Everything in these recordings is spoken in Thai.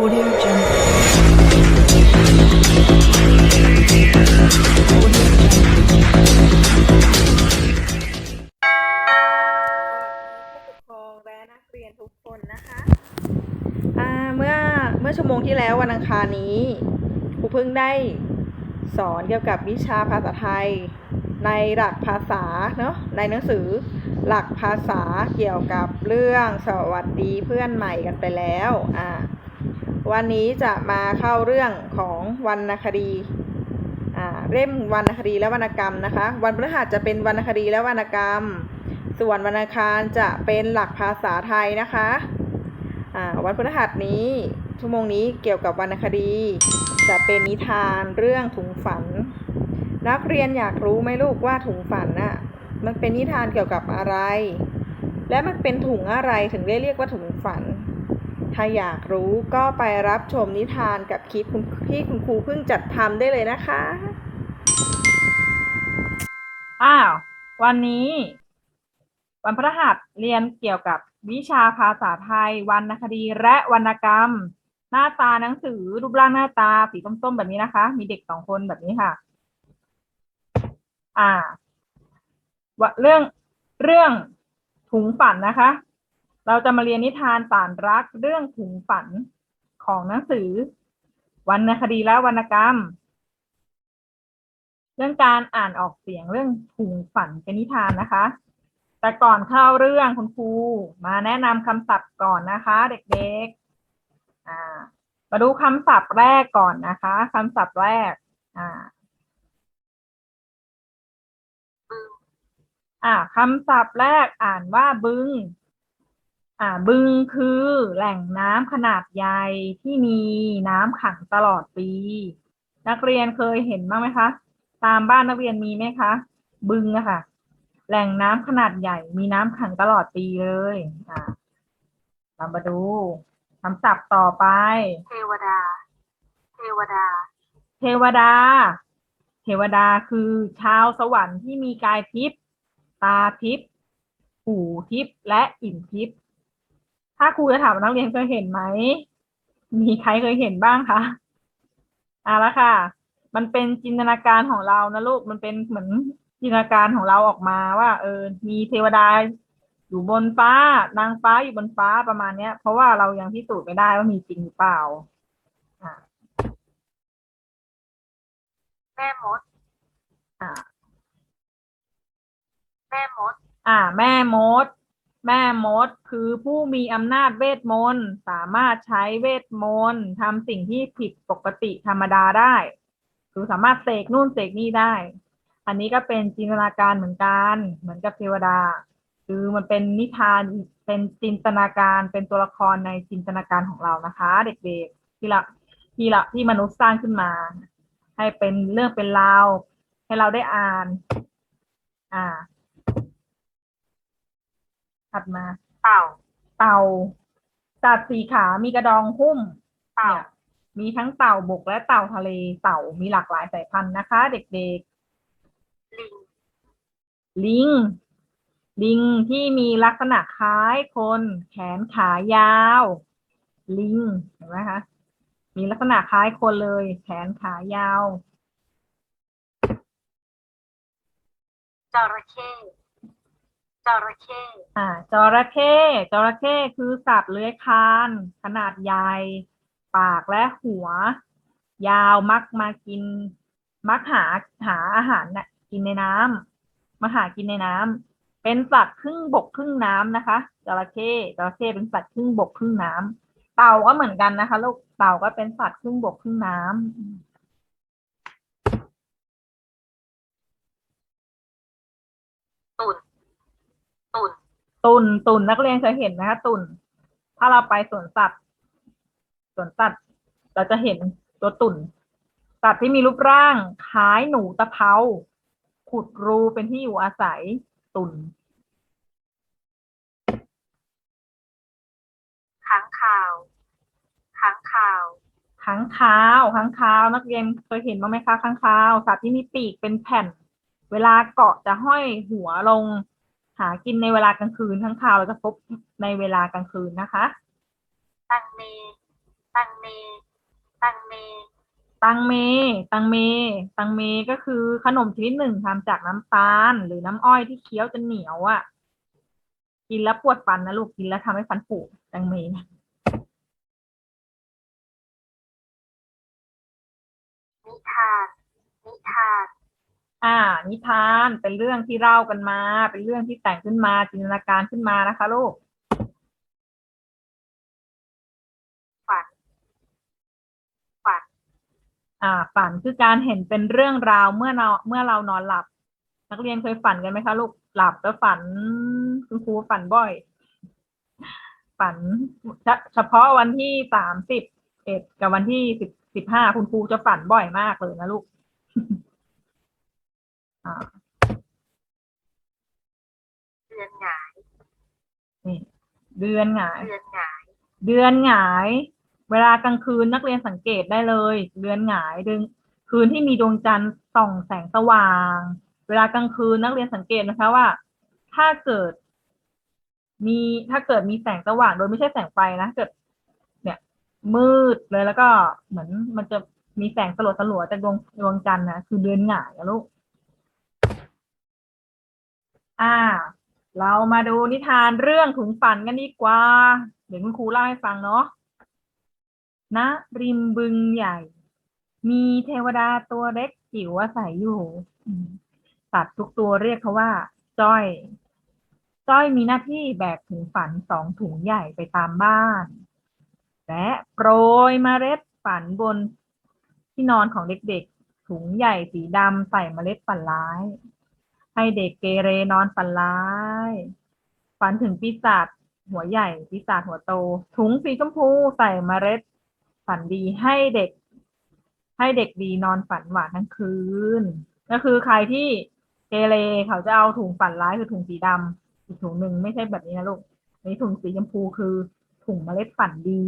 Audio Jungle. Audio Jungle. ผู้ปกครองและนักเรียนทุกคนนะคะ อ่าเมื่อเมื่อชั่วโมงที่แล้ววันอังคารนี้ครูเพิ่งได้สอนเกี่ยวกับวิชาภาษาไทย ในหลักภาษาเนาะในหนังสือหลักภาษาเกี่ยวกับเรื่องสวัสดีเพื่อนใหม่กันไปแล้ว อ่า วันนี้จะมาเข้าเรื่องของวรรณคดีเล่มวรรณคดีและวรรณกรรมนะคะ วันพฤหัสจะเป็นวรรณคดีและวรรณกรรม ส่วนวันอังคารจะเป็นหลักภาษาไทยนะคะวันพฤหัสนี้ชั่วโมงนี้เกี่ยวกับวรรณคดี จะเป็นนิทานเรื่องถุงฝัน นักเรียนอยากรู้ไหมลูกว่าถุงฝันน่ะมันเป็นนิทานเกี่ยวกับอะไร และมันเป็นถุงอะไรถึงได้เรียกว่าถุงฝัน ถ้าอยากรู้ก็ไปรับชมนิทานกับคลิปคุณที่คุณครูเพิ่งจัดทำได้เลยนะคะ อ้าว วันนี้ วันพฤหัสเรียนเกี่ยวกับวิชาภาษาไทย วรรณคดีและวรรณกรรม หน้าตาหนังสือรูปร่างหน้าตาสีส้มๆแบบนี้นะคะ มีเด็กสองคนแบบนี้ค่ะ อ่าเรื่องเรื่องถุงฝันนะคะ เราจะมาเรียนนิทานสารรักเรื่องถุงฝันของหนังสือวรรณคดีและวรรณกรรม เรื่องการอ่านออกเสียงเรื่องถุงฝันเป็นนิทานนะคะ แต่ก่อนเข้าเรื่องคุณครูมาแนะนำคำศัพท์ก่อนนะคะ เด็กๆอ่ามาดูคำศัพท์แรกก่อนนะคะคำศัพท์แรกอ่าอ่าคำศัพท์แรกอ่านว่าบึง อ่าบึงคือแหล่งน้ำขนาดใหญ่ที่มีน้ำขังตลอดปี นักเรียนเคยเห็นบ้างไหมคะ ตามบ้านนักเรียนมีไหมคะ บึงอะค่ะ แหล่งน้ำขนาดใหญ่ มีน้ำขังตลอดปีเลยอ่าเรามาดูคำศัพท์ต่อไป เทวดา เทวดา เทวดา เทวดาคือชาวสวรรค์ที่มีกายทิพย์ตาทิพย์หูทิพย์และอิ่มทิพย์ ถ้าครูจะถามว่านักเรียนเคยเห็นไหม มีใครเคยเห็นบ้างคะอะแล้วค่ะ มันเป็นจินตนาการของเรานะลูก มันเป็นเหมือนจินตนาการของเราออกมาว่า เออ มีเทวดาอยู่บนฟ้า นางฟ้าอยู่บนฟ้าประมาณเนี้ย เพราะว่าเรายังพิสูจน์ไม่ได้ว่ามีจริงหรือเปล่าอ่าแม่มด อ่า แม่มด อ่า แม่มด แม่มดคือผู้มีอำนาจเวทมนต์สามารถใช้เวทมนต์ทำสิ่งที่ผิดปกติธรรมดาได้ คือสามารถเสกนู่นเสกนี่ได้ อันนี้ก็เป็นจินตนาการเหมือนกัน เหมือนกับเทวดา คือมันเป็นนิทานเป็นจินตนาการเป็นตัวละครในจินตนาการของเรานะคะ เด็กๆที่ละที่ละที่มนุษย์สร้างขึ้นมา ให้เป็นเรื่องเป็นราวให้เราได้อ่าน อ่า ถัดมา เต่า เต่าสัตว์สี่ขามีกระดองหุ้มเต่าเนี่ยมีทั้งเต่าบกและเต่าทะเล เต่ามีหลากหลายสายพันธุ์นะคะ เด็กลิงๆลิง ลิงที่มีลักษณะคล้ายคน แขนขายาว ลิง เห็นไหมคะ มีลักษณะคล้ายคนเลย แขนขายาวจระเข้ จระเข้อ่าจระเข้จระเข้คือสัตว์เลื้อยคลาน ขนาดใหญ่ ปากและหัว ยาวมักมากิน มักหาหาอาหารน่ะกินในน้ำมาหากินในน้ำเป็นสัตว์ครึ่งบกครึ่งน้ำนะคะจระเข้จระเข้เป็นสัตว์ครึ่งบกครึ่งน้ำเต่าก็เหมือนกันนะคะลูกเต่าก็เป็นสัตว์ครึ่งบกครึ่งน้ำ ตุ่น ตุ่น ตุนตุนนักเรียนเคยเห็นไหมคะตุนถ้าเราไปสวนสัตว์ สวนสัตว์ เราจะเห็นตัวตุนสัตว์ที่มีรูปร่างคล้ายหนูตะเภา ขุดรูเป็นที่อยู่อาศัย ตุนค้างคาวค้างคาวค้างคาวค้างคาว นักเรียนเคยเห็นบ้างไหมคะค้างคาว สัตว์ที่มีปีกเป็นแผ่น เวลาเกาะจะห้อยหัวลง หากินในเวลากลางคืนค้างคาวเราจะพบในเวลากลางคืนนะคะ ตังเม ตังเม ตังเม ตังเม ตังเม ตังเมก็คือขนมชนิดหนึ่งทำจากน้ำตาล หรือน้ำอ้อยที่เคี้ยวจนเหนียวอะ่ะ กินแล้วปวดฟันนะลูกกินแล้วทำให้ฟันผุตังเมนิทานนิทาน อ่า นิทานเป็นเรื่องที่เล่ากันมา เป็นเรื่องที่แต่งขึ้นมาจินตนาการขึ้นมานะคะ ลูกฝันฝันอ่า ฝันคือการเห็นเป็นเรื่องราวเมื่อเราเมื่อเรานอนหลับ นักเรียนเคยฝันกันไหมคะ ลูกหลับแล้วฝันคุณครูฝันบ่อย ฝันเฉพาะวันที่สามสิบเอ็ดกับวันที่สิบสิบห้าคุณครูจะฝันบ่อยมากเลยนะลูก เดือนหงายนี่เดือนหงาย เดือนหงาย เดือนหงาย เวลากลางคืนนักเรียนสังเกตได้เลย เดือนหงายเดือนคืนที่มีดวงจันทร์ส่องแสงสว่าง เวลากลางคืนนักเรียนสังเกตนะคะว่า ถ้าเกิด มีถ้าเกิดมีแสงสว่าง โดยไม่ใช่แสงไฟนะเกิด เนี่ย มืดเลยแล้วก็เหมือนมันจะมีแสงสลัวสลัวๆจากดวงดวงจันทร์นะคือเดือนหงายอะลูก อ่า เรามาดูนิทานเรื่องถุงฝันกันดีกว่า เดี๋ยวคุณครูเล่าให้ฟังเนาะณริมบึงใหญ่ มีเทวดาตัวเล็กจิ๋วอาศัยอยู่สัตว์ทุกตัวเรียกเขาว่า จ้อย จ้อยมีหน้าที่แบกถุงฝันสองถุงใหญ่ไปตามบ้าน และโปรยเมล็ดฝันบนที่นอนของเด็กๆ ถุงใหญ่สีดำใส่เมล็ดฝันร้าย ให้เด็กเกเรนอนฝันร้าย ฝันถึงปีศาจหัวใหญ่ปีศาจหัวโต ถุงสีชมพูใส่เมล็ด ฝันดีให้เด็ก ให้เด็กดีนอนฝันหวานทั้งคืน ก็คือใครที่เกเรเขาจะเอาถุงฝันร้ายคือถุงสีดำอีกถุงหนึ่งไม่ใช่แบบนี้นะลูกอันนี้ถุงสีชมพูคือถุงเมล็ดฝันดี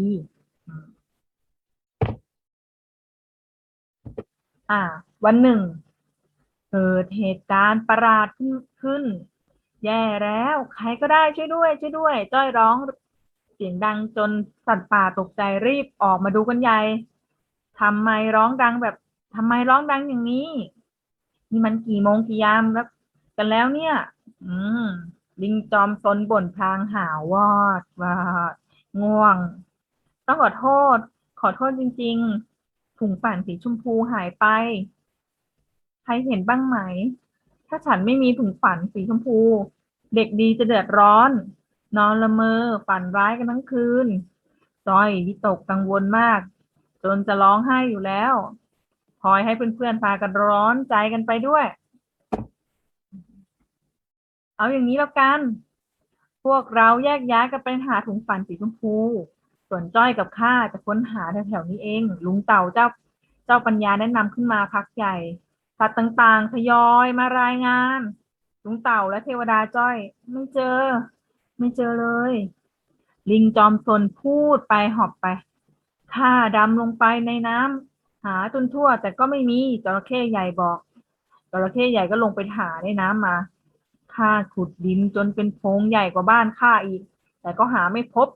อ่า วันหนึ่ง เกิดเหตุการณ์ประหลาดขึ้น แย่แล้ว ใครก็ได้ช่วยด้วย ช่วยด้วย จ้อยร้องเสียงดังจนสัตว์ป่าตกใจรีบออกมาดูกันใหญ่ทำไมร้องดังแบบทำไมร้องดังอย่างนี้ นี่มันกี่โมงกี่ยามแล้ว กันแล้วเนี่ย อืม ลิงจอมซนบ่นพลางหาวอดวาง่วง ต้องขอโทษ ขอโทษจริง ๆ ถุงปั่นสีชมพูหายไป ใครเห็นบ้างไหม ถ้าฉันไม่มีถุงฝันสีชมพู เด็กดีจะเดือดร้อน นอนละเมอ ฝันร้ายกันทั้งคืนจอยวิตกกังวลมาก จนจะร้องไห้อยู่แล้วพลอยให้เพื่อนๆพากันร้อนใจกันไปด้วย เอาอย่างนี้แล้วกัน พวกเราแยกย้ายกันไปหาถุงฝันสีชมพู ส่วนจ้อยกับข้าจะค้นหาแถวๆนี้เอง ลุงเต่าเจ้าเจ้าปัญญาแนะนำขึ้นมาพักใหญ่ สัตว์ต่างๆทยอยมารายงานลุงเต่าและเทวดาจ้อย ไม่เจอ ไม่เจอเลย ลิงจอมซนพูดไปหอบไปข้าดำลงไปในน้ำหาจนทั่ว แต่ก็ไม่มีจระเข้ใหญ่บอกจระเข้ใหญ่ก็ลงไปหาในน้ำมาข้าขุดดินจนเป็นโพงใหญ่กว่าบ้านข้าอีก แต่ก็หาไม่พบ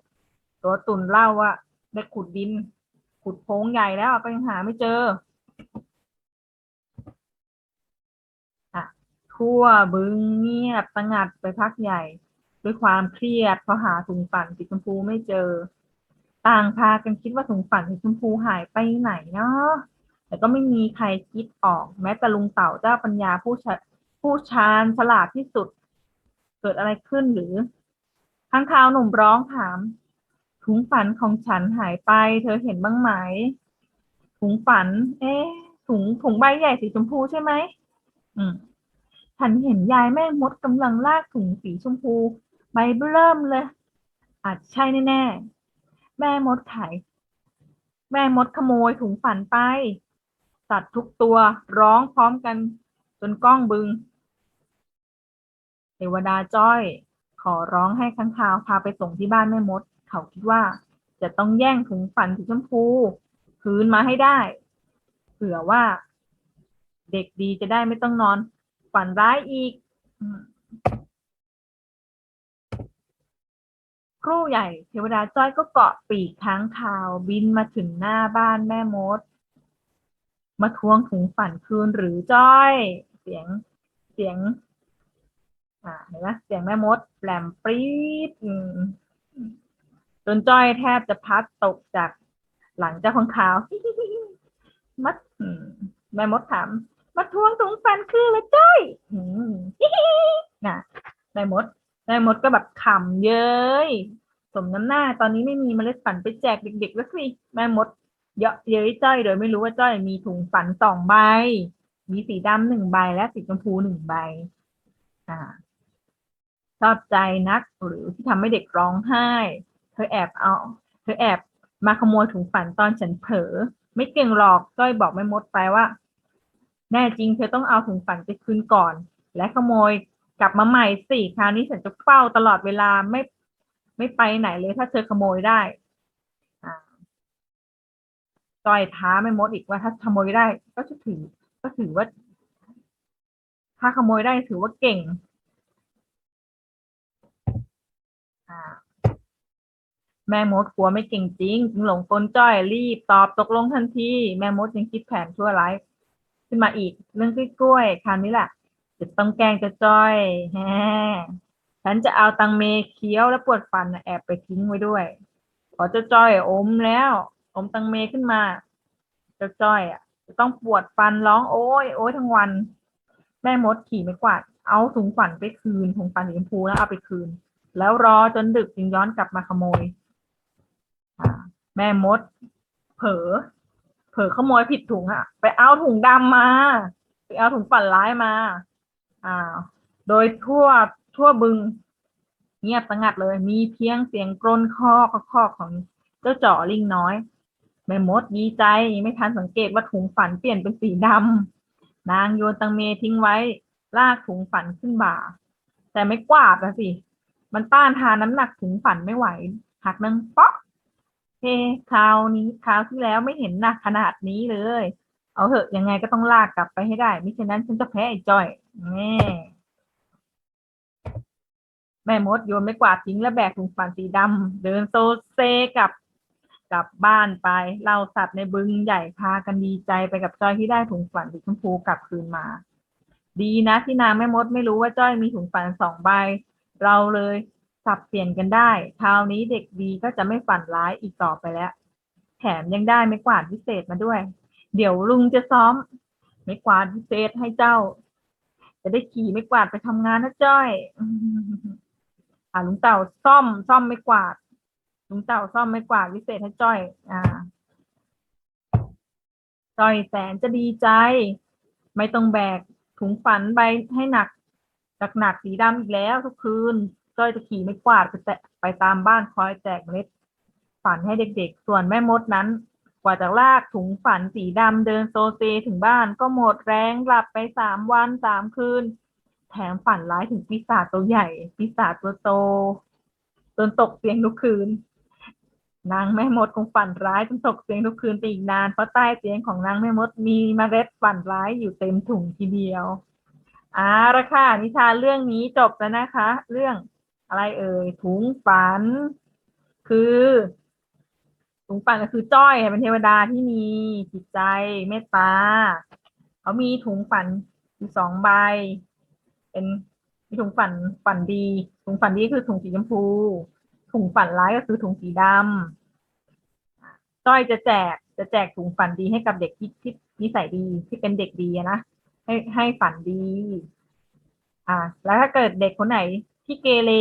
ตัวตุ่นเล่าว่าได้ขุดดิน ขุดโพงใหญ่แล้วก็ยังหาไม่เจอ อะ ทั่วบึงเงียบสงัดไปพักใหญ่ ด้วยความเครียดเพราะหาถุงฝันสีชมพูไม่เจอ ต่างพากันคิดว่าถุงฝันสีชมพูหายไปไหนเนาะแต่ก็ไม่มีใครคิดออก แม้แต่ลุงเต่าเจ้าปัญญาผู้ชผู้ชาญฉลาดที่สุด เกิดอะไรขึ้นหรือข้างคาวหนุ่มร้องถาม ถุงฝันของฉันหายไป เธอเห็นบ้างไหม ถุงฝัน เอ๊ะถุงถุงใบใหญ่สีชมพูใช่ไหมอืม ฉันเห็นยายแม่มดกำลังลากถุงสีชมพูใบเริ่มเลย อาจใช่แน่ๆแม่มดไถแม่มดขโมยถุงฝันไปสัตว์ทุกตัวร้องพร้อมกันจนก้องบึง เทวดาจ้อย ขอร้องให้ข้างคาวพาไปส่งที่บ้านแม่มด เขาคิดว่า จะต้องแย่งถุงฝันสีชมพูคืนมาให้ได้ เผื่อว่า เด็กดีจะได้ไม่ต้องนอน ฝันร้ายอีก ครู่ใหญ่เทวดาจ้อยก็เกาะปีกค้างคาวบินมาถึงหน้าบ้านแม่มด มาทวงถุงฝันคืนหรือจ้อย เสียงเสียง อ่าเห็นไหมเสียงแม่มดแหลมปรี๊ดจนจ้อยแทบจะพัดตกจากหลังเจ้าของขาวมัดแม่มดถาม มาทวงถุงฝันคือละจ้อยน่ะแม่มดแม่มดก็แบบขำเย้ยสมน้ำหน้า ตอนนี้ไม่มีเมล็ดฝันไปแจกเด็กๆแล้วสิแม่มด เยาะเย้ยจ้อยโดยไม่รู้ว่าจ้อยมีถุงฝันสองใบ มีสีดำหนึ่งใบและสีชมพูหนึ่งใบ อ่าชอบใจนักหรือที่ทำให้เด็กร้องไห้ เธอแอบเอา เธอแอบมาขโมยถุงฝันตอนฉันเผลอไม่เก่งหรอกจ้อยบอกแม่มดไปว่า แน่จริงเธอต้องเอาถุงฝันไปคืนก่อน และขโมยกลับมาใหม่สิคราวนี้ฉันจะเฝ้าตลอดเวลาไม่ไม่ไปไหนเลย ถ้าเธอขโมยได้จอยท้าแม่มดอีกว่าถ้าขโมยได้ ก็จะถือ ก็ถือว่า ถ้าขโมยได้ถือว่าเก่งแม่มดกลัวไม่เก่งจริง จึงหลงกลจ้อยรีบตอบตกลงทันที แม่มดยังคิดแผนชั่วร้าย ขึ้นมาอีก เรื่องกล้วยๆคราวนี้แหละจะต้องแกล้งเจะจ้อยแฮฉันจะเอาตังเมเคี้ยวและปวดฟันแอบไปทิ้งไว้ด้วย พอเจ้าจ้อยอมแล้ว อมตังเมขึ้นมา เจ้าจ้อยอะจะต้องปวดฟันร้องโอ้ยโอ้ยทั้งวัน แม่มดขี่ไม่กวาดเอาถุงฝันไปคืนถุงฝันสีชมพูแล้วเอาไปคืน แล้วรอจนดึกจึงย้อนกลับมาขโมยแม่มด เผลอ เผลอขโมยผิดถุงอะไปเอาถุงดำมาไปเอาถุงฝันร้ายมา อ่า โดยทั่วทั่วบึง เงียบสงัดเลย มีเพียงเสียงกรนคอกคอกของเจ้าจ่อลิงน้อยแม่มดดีใจไม่ทันสังเกตว่าถุงฝันเปลี่ยนเป็นสีดำนางโยนตังเมทิ้งไว้ ลากถุงฝันขึ้นบ่า แต่ไม่กวาดนะสิ มันต้านทานน้ำหนักถุงฝันไม่ไหวหักนังเปาะเฮ้ คราวนี้คราวที่แล้วไม่เห็นหนักขนาดนี้เลย เอาเหอะยังไงก็ต้องลากกลับไปให้ได้มิฉะนั้นฉันจะแพ้ไอ้จ้อยแม่แม่มดโยนไม่กวาดทิ้งและแบกถุงฝันสีดำเดินโซเซกับกลับบ้านไปเล่าสัตว์ในบึงใหญ่พากันดีใจไปกับจ้อยที่ได้ถุงฝันสีชมพูกลับคืนมา ดีนะที่นางแม่มดไม่รู้ว่าจ้อยมีถุงฝันสองใบ เราเลย สับเปลี่ยนกันได้ คราวนี้เด็กดีก็จะไม่ฝันร้ายอีกต่อไปแล้ว แถมยังได้ไม้กวาดพิเศษมาด้วย เดี๋ยวลุงจะซ้อมไม้กวาดพิเศษให้เจ้า จะได้ขี่ไม้กวาดไปทำงานนะจ้อย อ่าลุงเต่าซ่อมซ่อมไม้กวาด ลุงเต่าซ่อมไม้กวาดพิเศษให้จ้อย อ่าจ้อยแสนจะดีใจ ไม่ต้องแบกถุงฝันใบให้หนักหนักหนักสีดำอีกแล้วทุกคืน จ้อยจะขี่ไม้กวาดไปแตะไปตามบ้านคอยแจกเมล็ดฝันให้เด็กๆ ส่วนแม่มดนั้น กว่าจะลากถุงฝันสีดำเดินโซเซถึงบ้านก็หมดแรงหลับไปสามวันสามคืน แถมฝันร้ายถึงปีศาจตัวใหญ่ ปีศาจตัวโตจนตกเตียงทุกคืน นางแม่มดคงฝันร้ายจนตกเตียงทุกคืนไปอีกนานเพราะใต้เตียงของนางแม่มดมีเมล็ดฝันร้ายอยู่เต็มถุงทีเดียวอ่าละค่ะนิทานเรื่องนี้จบแล้วนะคะ เรื่อง อะไรเอ่ยถุงฝัน คือถุงฝันก็คือจ้อยเป็นเทวดาที่มีจิตใจเมตตาเขามีถุงฝันอยู่สองใบ เป็นมีถุงฝันฝันดี ถุงฝันดีคือถุงสีชมพู ถุงฝันร้ายก็คือถุงสีดำจ้อยจะแจกจะแจกถุงฝันดีให้กับเด็กที่ที่นิสัยดีที่เป็นเด็กดีนะให้ให้ฝันดี อ่า แล้วถ้าเกิดเด็กคนไหน ที่เกเร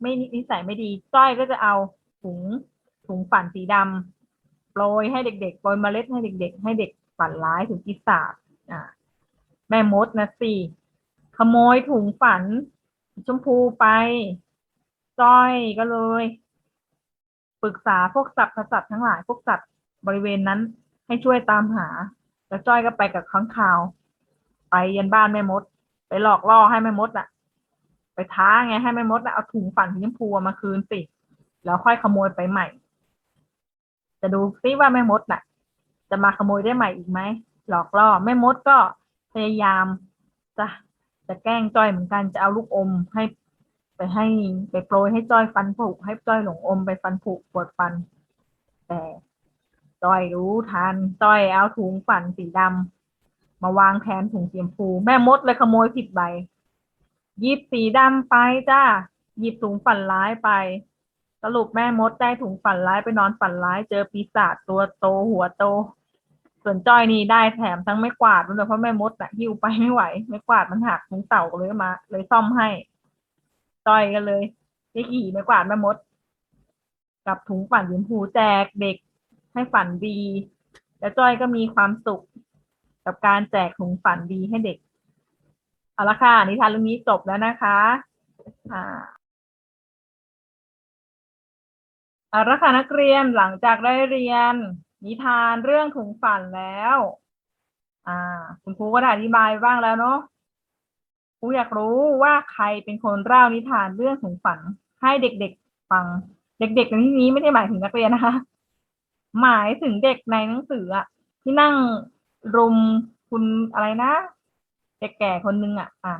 ไม่นิสัยไม่ดี จ้อยก็จะเอาถุงถุงฝันสีดำโปรยให้เด็กๆโปรยเมล็ดให้เด็ก ๆ ให้เด็กฝันร้ายถึงปีศาจอ่า แม่มดนะสิขโมยถุงฝัน ชมพูไป จ้อยก็เลยปรึกษาพวกสัตว์สัตว์ทั้งหลายพวกสัตว์บริเวณนั้นให้ช่วยตามหา แล้วจ้อยก็ไปกับข้างคาว ไปยันบ้านแม่มด ไปหลอกล่อให้แม่มดอะ ไปท้าไงให้แม่มดอะเอาถุงฝันสีชมพูมาคืนสิ แล้วค่อยขโมยไปใหม่ จะดูซิว่าแม่มดน่ะ จะมาขโมยได้ใหม่อีกไหมหลอกล่อแม่มดก็พยายามจะจะแกล้งจ้อยเหมือนกันจะเอาลูกอมให้ไปให้ไปโปรยให้จ้อยฟันผุให้จ้อยหลงอมไปฟันผุปวดฟัน แต่จ้อยรู้ทันจ้อยเอาถุงฝันสีดำมาวางแทนถุงสีชมพู แม่มดเลยขโมยผิดใบ หยิบสีดำไปจ้าหยิบถุงฝันร้ายไป สรุปแม่มดได้ถุงฝันร้ายไปนอนฝันร้าย เจอปีศาจตัวโตหัวโต ส่วนจ้อยนี่ได้แถมทั้งไม่กวาดด้วยเพราะแม่มดน่ะหิ้วไปไม่ไหว ไม่กวาดมันหักถุงเต่าก็เลยมา เลยซ่อมให้ จ้อยกันเลยได้ขี่ไม่กวาดแม่มด กับถุงฝันยิ้มพูแจกเด็กให้ฝันดี แล้วจ้อยก็มีความสุข กับการแจกถุงฝันดีให้เด็ก เอาละค่ะ นิทานเรื่องนี้จบแล้วนะคะอ่าเอาละค่ะนักเรียนหลังจากได้เรียน นิทานเรื่องถุงฝันแล้ว อ่า คุณครูก็ได้อธิบายบ้างแล้วเนาะครูอยากรู้ว่าใครเป็นคนเล่านิทานเรื่องถุงฝันให้เด็กๆฟัง เด็กๆในที่นี้ไม่ได้หมายถึงนักเรียนนะคะ หมายถึงเด็กในหนังสืออะที่นั่งรุมคุณอะไรนะ แก่ๆคนนึงอะอะ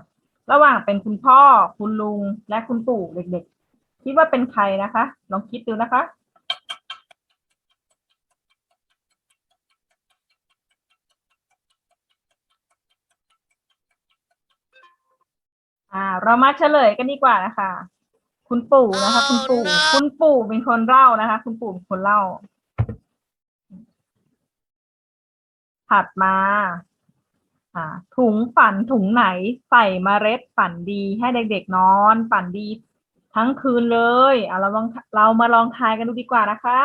ระหว่างเป็นคุณพ่อคุณลุงและคุณปู่เด็กๆ คิดว่าเป็นใครนะคะ ลองคิดดูนะคะอ่าเรามาเฉลยกันดีกว่านะคะ คุณปู่นะคะ คุณปู่ คุณปู่เป็นคนเล่านะคะ คุณปู่เป็นคนเล่า ถัดมา อ่าถุงฝันถุงไหนใส่เมล็ดฝันดีให้เด็กๆนอนฝันดีทั้งคืนเลยอ่าเราลองเรามาลองทายกันดูดีกว่านะคะ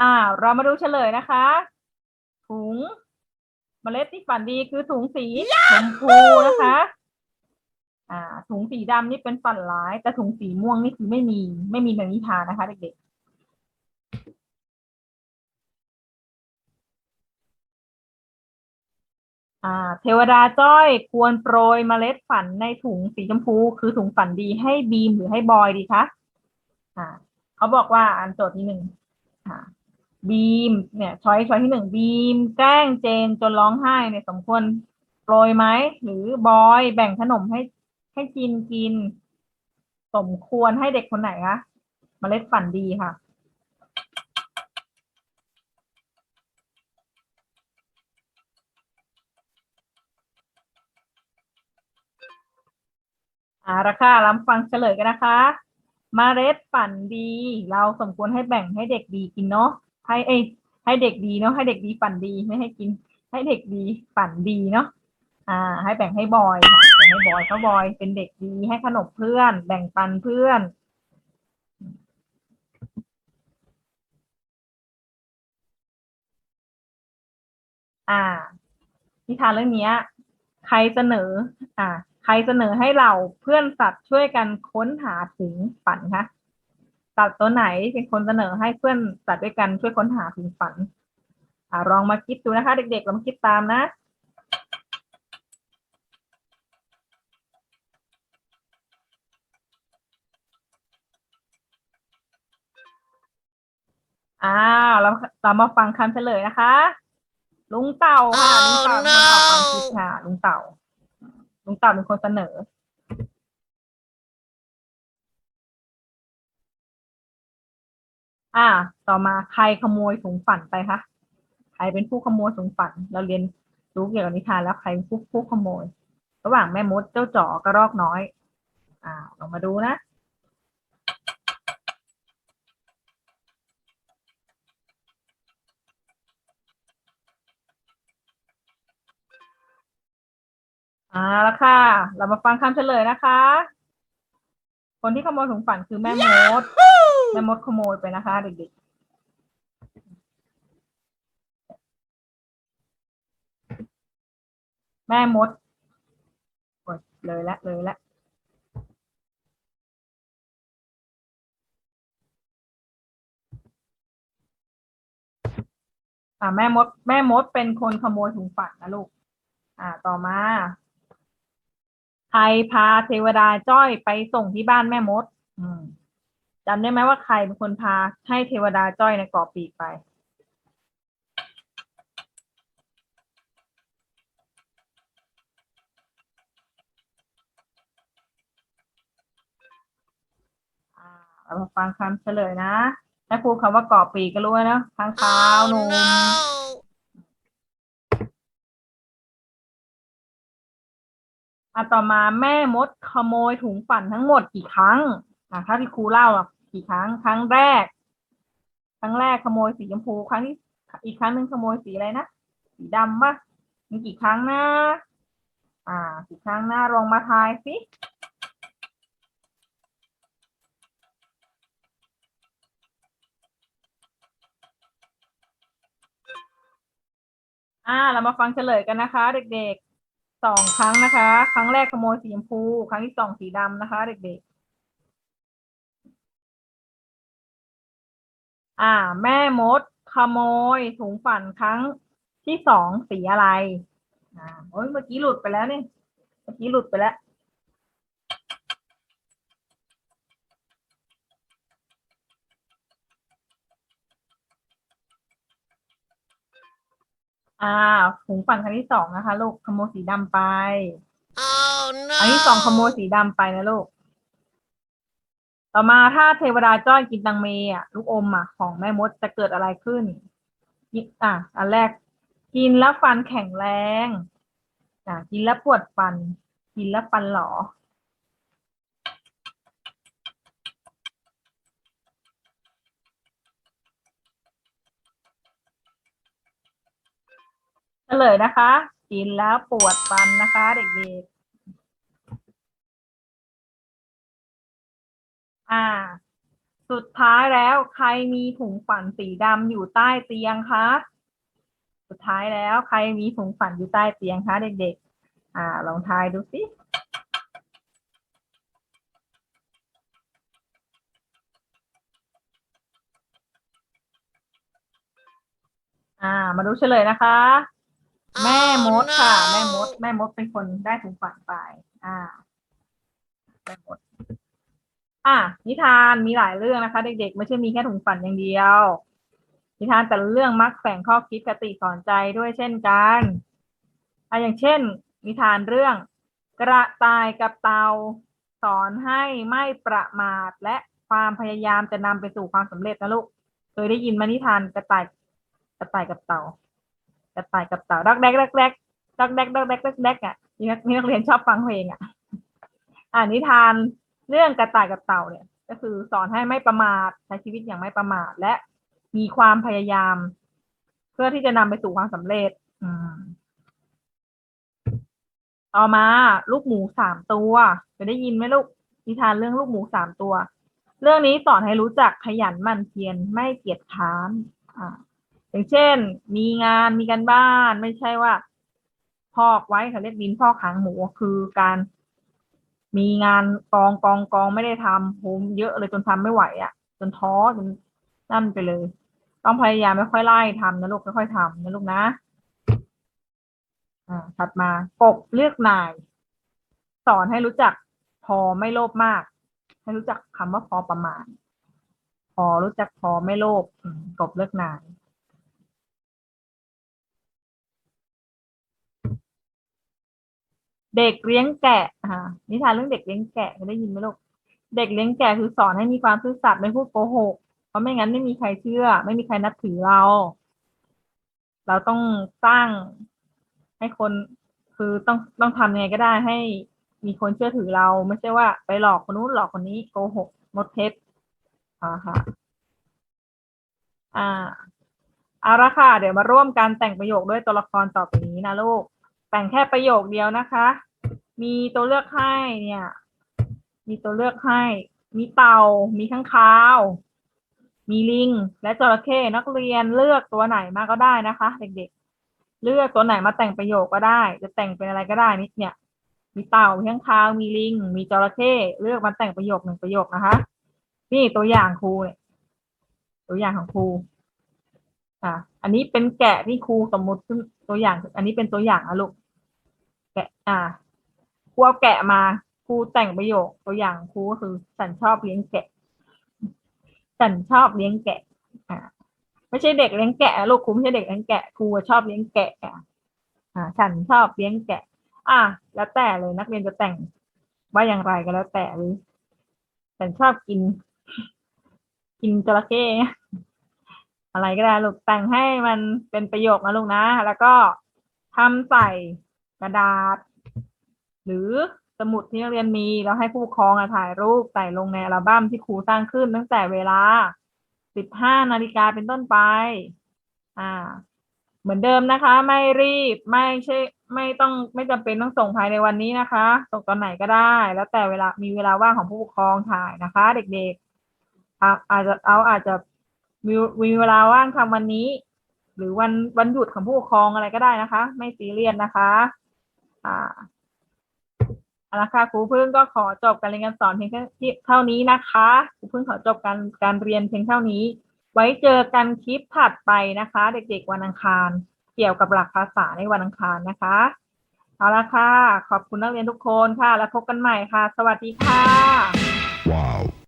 อ่า เรามาดูเฉลยนะคะ ถุงเมล็ดที่ฝันดีคือถุงสีชมพูนะคะ อ่าถุงสีดำนี่เป็นฝันร้าย แต่ถุงสีม่วงนี่คือไม่มีไม่มีในนิทานนะคะ เด็กๆอ่าเทวดาจ้อยควรโปรยเมล็ดฝันในถุงสีชมพู คือถุงฝันดีให้บีมหรือให้บอยดีคะอ่าเขาบอกว่าอ่านโจทย์ที่หนึ่งอ่าบีมเนี่ยช้อยช้อยที่หนึ่งบีม แกล้งเจนจนร้องไห้เนี่ยสมควรโปรยไหมหรือบอยแบ่งขนมให้ ให้จินกิน สมควรให้เด็กคนไหนคะเมล็ดฝันดีค่ะ อ่าราคาลำฟังเฉลยกันนะคะมเมล็ดฝันดี เราสมควรให้แบ่งให้เด็กดีกินเนาะให้เอยให้เด็กดีเนาะให้เด็กดีฝันดีไม่ให้กิน ให้เด็กดีฝันดีเนาะอ่า ให้แบ่งให้บอยค่ะ ให้บอยเพราะบอยเป็นเด็กดีให้ขนมเพื่อน แบ่งปันเพื่อน อ่า นิทานเรื่องนี้ใครเสนอ อ่า ใครเสนอให้เราเพื่อนสัตว์ช่วยกันค้นหาถุงฝันคะสัตว์ตัวไหนเป็นคนเสนอให้เพื่อนสัตว์ด้วยกันช่วยค้นหาถุงฝัน อ่าลองมาคิดดูนะคะ เด็กๆลองคิดตามนะ อ่าเราเรามาฟังคำเฉลยนะคะ ลุงเต่าค่ะลุงเต่าเป็นคนออกความคิดค่ะ ลุงเต่า ลุงเต่าเป็นคนเสนอ อ่า ต่อมาใครขโมยถุงฝันไปคะใครเป็นผู้ขโมยถุงฝัน เราเรียนรู้เกี่ยวกับนิทานแล้วใครเป็นผู้ผู้ขโมย ระหว่างแม่มดเจ้าจ๋อกระรอกน้อย อ่าลองมาดูนะ อ่าแล้วค่ะ เรามาฟังคำเฉลยนะคะ คนที่ขโมยถุงฝันคือแม่มด แม่มดขโมยไปนะคะ เด็กๆ แม่มดโอ๊ยเลยละเลยละอ่าแม่มด แม่มดเป็นคนขโมยถุงฝันนะลูก อ่า ต่อมา ใครพาเทวดาจ้อยไปส่งที่บ้านแม่มด อืจำได้ไหมว่าใครเป็นคนพาให้เทวดาจ้อยในกอปีกไป เราฟังคำเฉลยนะแม่ครูคำว่ากอปีกก็รู้นะทางเท้าหนุ่ม อะต่อมาแม่มดขโมยถุงปั่นทั้งหมดกี่ครั้งอะถ้าที่ครูเล่าอะกี่ครั้ง ครั้งแรก ครั้งแรกขโมยสีชมพู ครั้งที่อีกครั้งหนึ่งขโมยสีอะไรนะ สีดำปะมีกี่ครั้งนะ อ่า กี่ครั้งนะลองมาทายสิอ่า เรามาฟังเฉลยกันนะคะ เด็กๆ สองครั้งนะคะ ครั้งแรกขโมยสีชมพู ครั้งที่สองสีดำนะคะ เด็กๆ อ่า แม่มดขโมยถุงฝันครั้งที่สองสีอะไร อ่าโอ้ยเมื่อกี้หลุดไปแล้วนี่ เมื่อกี้หลุดไปแล้ว อ่าถุงปั่นครั้งที่สองนะคะ ลูกขโมยสีดำไป Oh อันที่สองขโมยสีดำไปนะลูก ต่อมาถ้าเทวดาจ้อยกินตังเมอะลูกอมอะของแม่มดจะเกิดอะไรขึ้นกินอะอันแรก กินแล้วฟันแข็งแรง อะ กินแล้วปวดฟัน กินแล้วฟันหลอ เฉลยนะคะ กินแล้วปวดฟันนะคะ เด็กๆ อ่า สุดท้ายแล้วใครมีถุงฝันสีดำอยู่ใต้เตียงคะสุดท้ายแล้วใครมีถุงฝันอยู่ใต้เตียงคะเด็กๆ อ่า ลองทายดูสิอ่า มาดูเฉลยนะคะ แม่มดค่ะ แม่มด แม่มดเป็นคนได้ถุงฝันไป อ่า แม่มด อะนิทานมีหลายเรื่องนะคะ เด็กๆ ไม่ใช่มีแค่ถุงฝันอย่างเดียว นิทานแต่ละเรื่องมักแฝงข้อคิดคติสอนใจด้วยเช่นกันอะอย่างเช่น นิทานเรื่อง กระต่ายกับเต่าสอนให้ไม่ประมาทและความพยายามจะนำไปสู่ความสำเร็จนะลูก เคยได้ยินไหมานิทานกระต่ายกระต่ายกับเต่า กระต่ายกับเต่าดักแดกดักแดกดักแดกดักแดกดักแดกอะมีนักมีนักเรียนชอบฟังเพลงอะอ่านิทานเรื่องกระต่ายกับเต่าเนี่ย ก็คือสอนให้ไม่ประมาทใช้ชีวิตอย่างไม่ประมาทและมีความพยายาม เพื่อที่จะนำไปสู่ความสำเร็จ อืมต่อมา ลูกหมูสามตัวจะได้ยินไหมลูกนิทานเรื่องลูกหมูสามตัว เรื่องนี้สอนให้รู้จักขยันหมั่นเพียรไม่เกียจค้านอ่า อย่างเช่น มีงานมีการบ้านไม่ใช่ว่า พอกไว้เขาเรียกดินพอกหางหมูคือการมีงานกองกองกองไม่ได้ทำโหมเยอะเลยจนทำไม่ไหวอะ่ะ จนท้อจนนั่นไปเลย ต้องพยายามไม่ค่อยไล่ทำนะลูกค่อยๆทำนะลูกนะอ่าถัดมากบเลือกนาย สอนให้รู้จักพอไม่โลภมาก ให้รู้จักคำว่าพอประมาณ พอรู้จักพอไม่โลภกบเลือกนาย เด็กเลี้ยงแกะอ่านิทานเรื่องเด็กเลี้ยงแกะเคยได้ยินไหมลูกเด็กเลี้ยงแกะคือสอนให้มีความซื่อสัตย์ไม่พูดโกหกเพราะไม่งั้นไม่มีใครเชื่อ ไม่มีใครนับถือเรา เราต้องสร้างให้คนคือต้องต้องทำยังไงก็ได้ให้มีคนเชื่อถือเรา ไม่ใช่ว่าไปหลอกคนนู้นหลอกคนนี้โกหกมดเท็จอ่าค่ะอ่าเอาละค่ะ เดี๋ยวมาร่วมกันแต่งประโยคด้วยตัวละครต่อไปนี้นะลูก แต่งแค่ประโยคเดียวนะคะ มีตัวเลือกให้เนี่ย มีตัวเลือกให้ มีเต่า มีข้างคาว มีลิง และจระเข้นักเรียนเลือกตัวไหนมาก็ได้นะคะ เด็กๆ เลือกตัวไหนมาแต่งประโยคก็ได้ จะแต่งเป็นอะไรก็ได้นิดเนี่ย มีเต่ามีข้างคาว มีลิง มีจระเข้เลือกมาแต่งประโยคหนึ่งประโยคนะคะ นี่ตัวอย่างครูเนี่ยตัวอย่างของครูอะอันนี้เป็นแกะที่ครูสมมุติขึ้นตัวอย่าง อันนี้เป็นตัวอย่างนะลูกแกะอ่า ครูเอาแกะมาครูแต่งประโยคตัวอย่างครูก็คือฉันชอบเลี้ยงแกะฉันชอบเลี้ยงแกะอ่าไม่ใช่เด็กเลี้ยงแกะลูกครูไม่ใช่เด็กเลี้ยงแกะครูชอบเลี้ยงแกะอ่าฉันชอบเลี้ยงแกะ อะแล้วแต่เลยนักเรียนจะแต่งว่าอย่างไรก็แล้วแต่เลยฉันชอบกิน กินจระเข้อะไรก็ได้ลูกแต่งให้มันเป็นประโยคนะลูกนะ แล้วก็ทำใส่กระดาษ หรือสมุดที่นักเรียนมีแล้วให้ผู้ปกครองถ่ายรูปใส่ลงในอัลบั้มที่ครูสร้างขึ้นตั้งแต่เวลา 15 นาฬิกาเป็นต้นไป อ่า เหมือนเดิมนะคะ ไม่รีบไม่ใช่ไม่ต้องไม่จำเป็นต้องส่งภายในวันนี้นะคะส่งตอนไหนก็ได้ แล้วแต่เวลามีเวลาว่างของผู้ปกครองถ่ายนะคะ เด็กๆอะอาจจะเอาอาจจะมีมีเวลาว่างทำวันนี้ หรือวันวันหยุดของผู้ปกครองอะไรก็ได้นะคะ ไม่ซีเรียสนะคะ อ่า นะคะครูพึ่งก็ขอจบการเรียนการสอนเพียงแค่เท่านี้นะคะครูพึ่งขอจบการการเรียนเพียงเท่านี้ ไว้เจอกันคลิปถัดไปนะคะ เด็กๆวันอังคาร เกี่ยวกับหลักภาษาในวันอังคารนะคะเอาละค่ะ ขอบคุณนักเรียนทุกคนค่ะ แล้วพบกันใหม่ค่ะ สวัสดีค่ะ Wow.